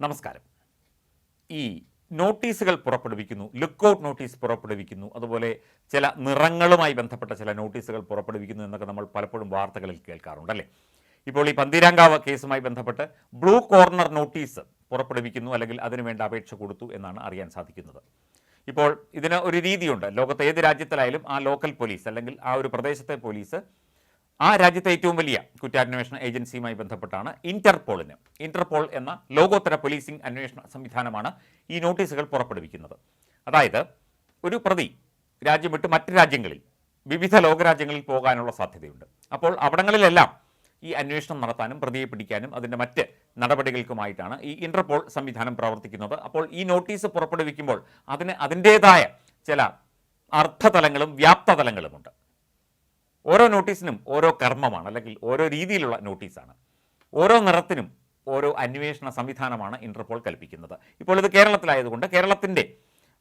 നമസ്കാരം. ഈ നോട്ടീസുകൾ പുറപ്പെടുവിക്കുന്നു ലുക്കൗട്ട് നോട്ടീസ് പുറപ്പെടുവിക്കുന്നു അതുപോലെ ചില നിറങ്ങളുമായി ബന്ധപ്പെട്ട ചില നോട്ടീസുകൾ പുറപ്പെടുവിക്കുന്നു എന്നൊക്കെ നമ്മൾ പലപ്പോഴും വാർത്തകളിൽ കേൾക്കാറുണ്ട് അല്ലേ? ഇപ്പോൾ ഈ പന്തീരാങ്കാവ് കേസുമായി ബന്ധപ്പെട്ട് ബ്ലൂ കോർണർ നോട്ടീസ് പുറപ്പെടുവിക്കുന്നു അല്ലെങ്കിൽ അതിനുവേണ്ട അപേക്ഷ കൊടുത്തു എന്നാണ് അറിയാൻ സാധിക്കുന്നത്. ഇപ്പോൾ ഇതിന് ഒരു രീതിയുണ്ട്. ലോകത്തെ ഏത് രാജ്യത്തിലായാലും ആ ലോക്കൽ പോലീസ് അല്ലെങ്കിൽ ആ ഒരു പ്രദേശത്തെ പോലീസ് ആ രാജ്യത്തെ ഏറ്റവും വലിയ കുറ്റാന്വേഷണ ഏജൻസിയുമായി ബന്ധപ്പെട്ടാണ് ഇന്റർപോളിന്. ഇന്റർപോൾ എന്ന ലോകോത്തര പോലീസിംഗ് അന്വേഷണ സംവിധാനമാണ് ഈ നോട്ടീസുകൾ പുറപ്പെടുവിക്കുന്നത്. അതായത് ഒരു പ്രതി രാജ്യം വിട്ട് മറ്റ് രാജ്യങ്ങളിൽ വിവിധ ലോകരാജ്യങ്ങളിൽ പോകാനുള്ള സാധ്യതയുണ്ട്. അപ്പോൾ അവിടങ്ങളിലെല്ലാം ഈ അന്വേഷണം നടത്താനും പ്രതിയെ പിടിക്കാനും അതിന്റെ മറ്റ് നടപടികൾക്കുമായിട്ടാണ് ഈ ഇന്റർപോൾ സംവിധാനം പ്രവർത്തിക്കുന്നത്. അപ്പോൾ ഈ നോട്ടീസ് പുറപ്പെടുവിക്കുമ്പോൾ അതിന് അതിന്റേതായ ചില അർത്ഥതലങ്ങളും വ്യാപ്തതലങ്ങളുമുണ്ട്. ഓരോ നോട്ടീസിനും ഓരോ കർമ്മമാണ് അല്ലെങ്കിൽ ഓരോ രീതിയിലുള്ള നോട്ടീസാണ്. ഓരോ നിറത്തിനും ഓരോ അന്വേഷണ സംവിധാനമാണ് ഇന്റർപോൾ കൽപ്പിക്കുന്നത്. ഇപ്പോൾ ഇത് കേരളത്തിലായതുകൊണ്ട് കേരളത്തിന്റെ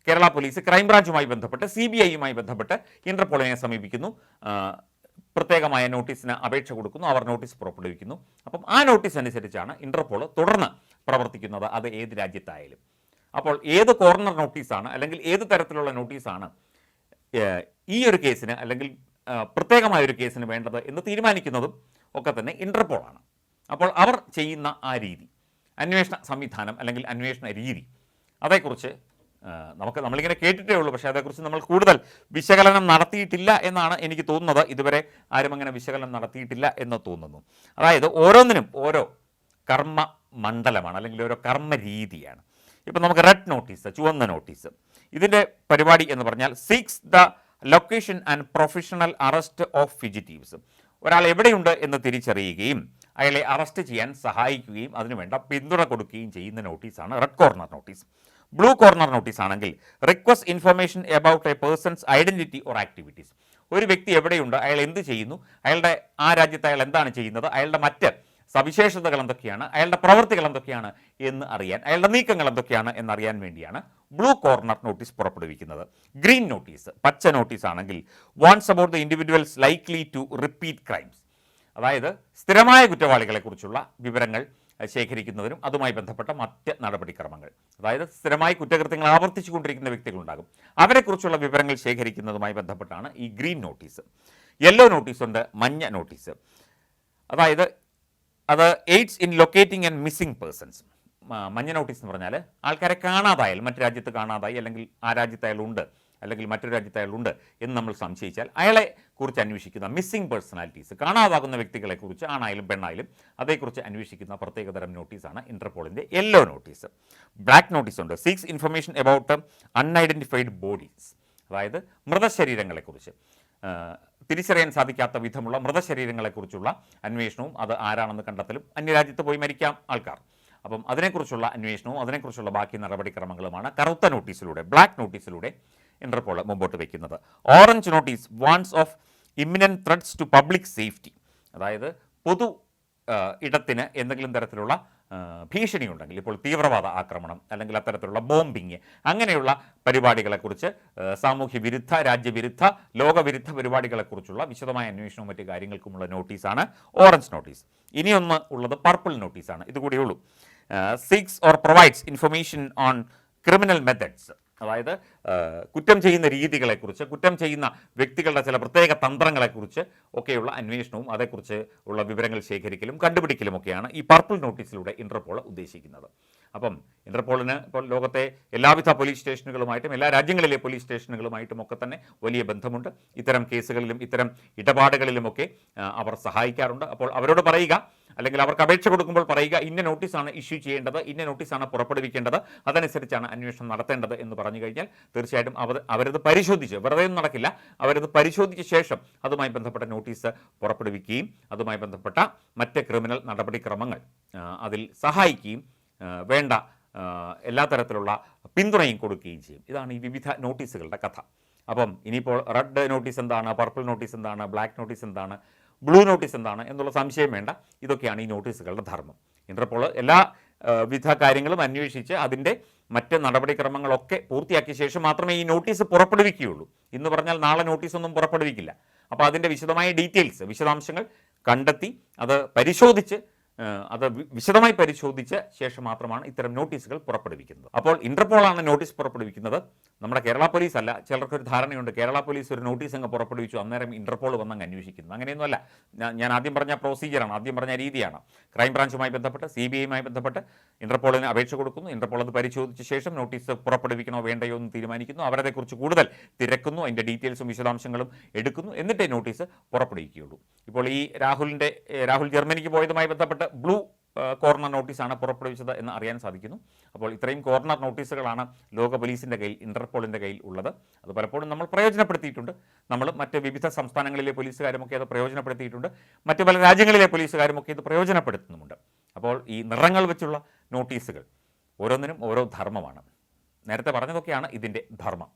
കേരള പോലീസ് ക്രൈംബ്രാഞ്ചുമായി ബന്ധപ്പെട്ട് സി ബി ഐയുമായി ബന്ധപ്പെട്ട് ഇന്റർപോളിനെ സമീപിക്കുന്നു. പ്രത്യേകമായ നോട്ടീസിന് അപേക്ഷ കൊടുക്കുന്നു അവർ നോട്ടീസ് പുറപ്പെടുവിക്കുന്നു. അപ്പം ആ നോട്ടീസ് അനുസരിച്ചാണ് ഇന്റർപോൾ തുടർന്ന് പ്രവർത്തിക്കുന്നത് അത് ഏത് രാജ്യത്തായാലും. അപ്പോൾ ഏത് കോർണർ നോട്ടീസാണ് അല്ലെങ്കിൽ ഏത് തരത്തിലുള്ള നോട്ടീസാണ് ഈ ഒരു കേസിന് അല്ലെങ്കിൽ ആ, പ്രത്യേകമായ ഒരു കേസിന് വേണ്ടത് എന്ന് തീരുമാനിക്കുന്നതും ഒക്കെ തന്നെ ഇന്റർപോളാണ് അപ്പോൾ അവർ ചെയ്യുന്ന ആ രീതി അന്വേഷണ സംവിധാനം അല്ലെങ്കിൽ അന്വേഷണ രീതി അതേക്കുറിച്ച് നമുക്ക് നമ്മളിങ്ങനെ കേട്ടിട്ടേ ഉള്ളൂ. പക്ഷേ അതേക്കുറിച്ച് നമ്മൾ കൂടുതൽ വിശകലനം നടത്തിയിട്ടില്ല എന്നാണ് എനിക്ക് തോന്നുന്നത്. ഇതുവരെ ആരും അങ്ങനെ വിശകലനം നടത്തിയിട്ടില്ല എന്ന് തോന്നുന്നു. അതായത് ഓരോന്നിനും ഓരോ കർമ്മ മണ്ഡലമാണ് അല്ലെങ്കിൽ ഓരോ കർമ്മ രീതിയാണ്. ഇപ്പം നമുക്ക് റെഡ് നോട്ടീസ് ചുവന്ന നോട്ടീസ് ഇതിന്റെ പരിപാടി എന്ന് പറഞ്ഞാൽ seeks the location and provisional arrest of fugitives ഒരാൾ എവിടെയുണ്ട് എന്ന് തിരിച്ചറിയുകയും അയാളെ അറസ്റ്റ് ചെയ്യാൻ സഹായിക്കുകയും അതിനുവേണ്ട പിന്തുണ കൊടുക്കുകയും ചെയ്യുന്ന നോട്ടീസാണ് red corner notice blue corner notice ആണെങ്കിൽ request information about a person's identity or activities ഒരു വ്യക്തി എവിടെയുണ്ട് അയാൾ എന്ത് ചെയ്യുന്നു അയാളുടെ ആ രാജ്യത്ത് അയാൾ എന്താണ് ചെയ്യുന്നത് അയാളുടെ മറ്റ് സവിശേഷതകൾ എന്തൊക്കെയാണ്? അയാളുടെ പ്രവൃത്തികൾ എന്തൊക്കെയാണ് എന്ന് അറിയാൻ അയാളുടെ നീക്കങ്ങൾ എന്തൊക്കെയാണ് എന്നറിയാൻ വേണ്ടിയാണ് ബ്ലൂ കോർണർ നോട്ടീസ് പുറപ്പെടുവിക്കുന്നത്. ഗ്രീൻ നോട്ടീസ് പച്ച നോട്ടീസ് ആണെങ്കിൽ warns about the individuals likely to repeat crimes അതായത് സ്ഥിരമായ കുറ്റവാളികളെക്കുറിച്ചുള്ള വിവരങ്ങൾ ശേഖരിക്കുന്നവരും അതുമായി ബന്ധപ്പെട്ട മറ്റ് നടപടിക്രമങ്ങൾ. അതായത് സ്ഥിരമായി കുറ്റകൃത്യങ്ങൾ ആവർത്തിച്ചു കൊണ്ടിരിക്കുന്ന വ്യക്തികളുണ്ടാകും. അവരെക്കുറിച്ചുള്ള വിവരങ്ങൾ ശേഖരിക്കുന്നതുമായി ബന്ധപ്പെട്ടാണ് ഈ ഗ്രീൻ നോട്ടീസ്. യെല്ലോ നോട്ടീസ് ഉണ്ട് മഞ്ഞ നോട്ടീസ്. അതായത് അത് aids in locating and missing persons മഞ്ഞ നോട്ടീസ് എന്ന് പറഞ്ഞാൽ ആൾക്കാരെ കാണാതായാൽ മറ്റു രാജ്യത്ത് കാണാതായി അല്ലെങ്കിൽ ആ രാജ്യത്ത് അയാളുണ്ട് അല്ലെങ്കിൽ മറ്റൊരു രാജ്യത്ത് അയാളുണ്ട് എന്ന് നമ്മൾ സംശയിച്ചാൽ അയാളെ കുറിച്ച് അന്വേഷിക്കുന്ന മിസ്സിംഗ് പേഴ്സണാലിറ്റീസ് കാണാതാകുന്ന വ്യക്തികളെക്കുറിച്ച് ആണായാലും പെണ്ണായാലും അതേക്കുറിച്ച് അന്വേഷിക്കുന്ന പ്രത്യേകതരം നോട്ടീസാണ് ഇന്റർപോളിന്റെ യെല്ലോ നോട്ടീസ് ബ്ലാക്ക് നോട്ടീസ് ഉണ്ട്. Seeks information about unidentified bodies അതായത് മൃതശരീരങ്ങളെക്കുറിച്ച്. തിരിച്ചറിയാൻ സാധിക്കാത്ത വിധമുള്ള മൃതശരീരങ്ങളെക്കുറിച്ചുള്ള അന്വേഷണവും അത് ആരാണെന്ന് കണ്ടെത്തലും അന്യരാജ്യത്ത് പോയി മരിക്കാം ആൾക്കാർ. അപ്പം അതിനെക്കുറിച്ചുള്ള അന്വേഷണവും അതിനെക്കുറിച്ചുള്ള ബാക്കി നടപടിക്രമങ്ങളുമാണ് കറുത്ത നോട്ടീസിലൂടെ ബ്ലാക്ക് നോട്ടീസിലൂടെ ഇന്റർപോൾ മുമ്പോട്ട് വയ്ക്കുന്നത് orange notice warns of imminent threats to public safety അതായത് പൊതു ഇടത്തിന് എന്തെങ്കിലും തരത്തിലുള്ള ഭീഷണിയുണ്ടെങ്കിൽ ഇപ്പോൾ തീവ്രവാദ ആക്രമണം അല്ലെങ്കിൽ അത്തരത്തിലുള്ള ബോംബിങ് അങ്ങനെയുള്ള പരിപാടികളെക്കുറിച്ച് സാമൂഹ്യ വിരുദ്ധ രാജ്യവിരുദ്ധ ലോകവിരുദ്ധ പരിപാടികളെക്കുറിച്ചുള്ള വിശദമായ അന്വേഷണവും മറ്റു കാര്യങ്ങൾക്കുമുള്ള നോട്ടീസാണ് ഓറഞ്ച് നോട്ടീസ്. ഇനിയൊന്ന് ഉള്ളത് പർപ്പിൾ നോട്ടീസാണ്. ഇതുകൂടിയുള്ളൂ seeks or provides information on criminal methods അതായത് കുറ്റം ചെയ്യുന്ന രീതികളെക്കുറിച്ച് കുറ്റം ചെയ്യുന്ന വ്യക്തികളുടെ ചില പ്രത്യേക തന്ത്രങ്ങളെക്കുറിച്ച് ഒക്കെയുള്ള അന്വേഷണവും അതേക്കുറിച്ച് ഉള്ള വിവരങ്ങൾ ശേഖരിക്കലും കണ്ടുപിടിക്കലും ഒക്കെയാണ് ഈ പർപ്പിൾ നോട്ടീസിലൂടെ ഇന്റർപോൾ ഉദ്ദേശിക്കുന്നത്. അപ്പം ഇന്റർപോളിന് ഇപ്പോൾ ലോകത്തെ എല്ലാവിധ പോലീസ് സ്റ്റേഷനുകളുമായിട്ടും എല്ലാ രാജ്യങ്ങളിലെ പോലീസ് സ്റ്റേഷനുകളുമായിട്ടും ഒക്കെ തന്നെ വലിയ ബന്ധമുണ്ട്. ഇത്തരം കേസുകളിലും ഇത്തരം ഇടപാടുകളിലുമൊക്കെ അവർ സഹായിക്കാറുണ്ട്. അപ്പോൾ അവരോട് പറയുക അല്ലെങ്കിൽ അവർക്ക് അപേക്ഷ കൊടുക്കുമ്പോൾ പറയുക ഇന്ന നോട്ടീസാണ് ഇഷ്യൂ ചെയ്യേണ്ടത് ഇന്ന നോട്ടീസാണ് പുറപ്പെടുവിക്കേണ്ടത് അതനുസരിച്ചാണ് അന്വേഷണം നടത്തേണ്ടത് എന്ന് പറഞ്ഞു കഴിഞ്ഞാൽ തീർച്ചയായിട്ടും അവർ അവരത് പരിശോധിച്ച് വെറുതെ ഒന്നും നടക്കില്ല അവരത് പരിശോധിച്ച ശേഷം അതുമായി ബന്ധപ്പെട്ട നോട്ടീസ് പുറപ്പെടുവിക്കുകയും അതുമായി ബന്ധപ്പെട്ട മറ്റ് ക്രിമിനൽ നടപടിക്രമങ്ങൾ അതിൽ സഹായിക്കുകയും വേണ്ട എല്ലാ തരത്തിലുള്ള പിന്തുണയും കൊടുക്കുകയും ചെയ്യും. ഇതാണ് ഈ വിവിധ നോട്ടീസുകളുടെ കഥ. അപ്പം ഇനിയിപ്പോൾ റെഡ് നോട്ടീസ് എന്താണ് പർപ്പിൾ നോട്ടീസ് എന്താണ് ബ്ലാക്ക് നോട്ടീസ് എന്താണ് ബ്ലൂ നോട്ടീസ് എന്താണ് എന്നുള്ള സംശയം വേണ്ട. ഇതൊക്കെയാണ് ഈ നോട്ടീസുകളുടെ ധർമ്മം. ഇന്റർപോൾ എല്ലാ വിധ കാര്യങ്ങളും അന്വേഷിച്ച് അതിന്റെ മറ്റ് നടപടിക്രമങ്ങളൊക്കെ പൂർത്തിയാക്കിയ ശേഷം മാത്രമേ ഈ നോട്ടീസ് പുറപ്പെടുവിക്കുകയുള്ളൂ. ഇന്ന് പറഞ്ഞാൽ നാളെ നോട്ടീസൊന്നും പുറപ്പെടുവിക്കില്ല. അപ്പോൾ അതിന്റെ വിശദമായ ഡീറ്റെയിൽസ് വിശദാംശങ്ങൾ കണ്ടെത്തി അത് പരിശോധിച്ച് അത് വിശദമായി പരിശോധിച്ച ശേഷം മാത്രമാണ് ഇത്തരം നോട്ടീസുകൾ പുറപ്പെടുവിക്കുന്നത്. അപ്പോൾ ഇന്റർപോളാണ് നോട്ടീസ് പുറപ്പെടുവിക്കുന്നത്. നമ്മുടെ കേരള പോലീസ് അല്ല ചിലർക്കൊരു ധാരണയുണ്ട്. കേരള പോലീസ് ഒരു നോട്ടീസ് അങ്ങ് പുറപ്പെടുവിച്ചു അന്നേരം ഇന്റർപോൾ വന്നങ്ങ് അന്വേഷിക്കുന്നു. അങ്ങനെയൊന്നുമല്ല. ഞാൻ- ആദ്യം പറഞ്ഞ പ്രൊസീജിയറാണ് ആദ്യം പറഞ്ഞ രീതിയാണ്. ക്രൈം ബ്രാഞ്ചുമായി ബന്ധപ്പെട്ട് സി ബി ഐയുമായി ബന്ധപ്പെട്ട് ഇന്റർപോളിന് അപേക്ഷ കൊടുക്കുന്നു. ഇന്റർപോൾ അത് പരിശോധിച്ച ശേഷം നോട്ടീസ് പുറപ്പെടുവിക്കണോ വേണ്ടയോ എന്ന് തീരുമാനിക്കുന്നു. അവരതേക്കുറിച്ച് കൂടുതൽ തിരക്കുന്നു അതിന്റെ ഡീറ്റെയിൽസും വിശദാംശങ്ങളും എടുക്കുന്നു. എന്നിട്ടേ നോട്ടീസ് പുറപ്പെടുവിക്കുകയുള്ളൂ. ഇപ്പോൾ ഈ രാഹുലിന്റെ രാഹുൽ ജർമ്മനിക്ക് പോയതുമായി ബന്ധപ്പെട്ട് ബ്ലൂ കോർണർ നോട്ടീസാണ് പുറപ്പെടുവിച്ചത് എന്ന് അറിയാൻ സാധിക്കുന്നു. അപ്പോൾ ഇത്രയും കോർണർ നോട്ടീസുകളാണ് ലോക പോലീസിന്റെ കയ്യിൽ ഇന്റർപോളിന്റെ കയ്യിൽ ഉള്ളത്. അത് പലപ്പോഴും നമ്മൾ പ്രയോജനപ്പെടുത്തിയിട്ടുണ്ട്. നമ്മൾ മറ്റ് വിവിധ സംസ്ഥാനങ്ങളിലെ പോലീസുകാരുമൊക്കെ അത് പ്രയോജനപ്പെടുത്തിയിട്ടുണ്ട്. മറ്റ് പല രാജ്യങ്ങളിലെ പോലീസുകാരുമൊക്കെ ഇത് പ്രയോജനപ്പെടുത്തുന്നുമുണ്ട്. അപ്പോൾ ഈ നിറങ്ങൾ വെച്ചുള്ള നോട്ടീസുകൾ ഓരോന്നിനും ഓരോ ധർമ്മമാണ്. നേരത്തെ പറഞ്ഞതൊക്കെയാണ് ഇതിന്റെ ധർമ്മം.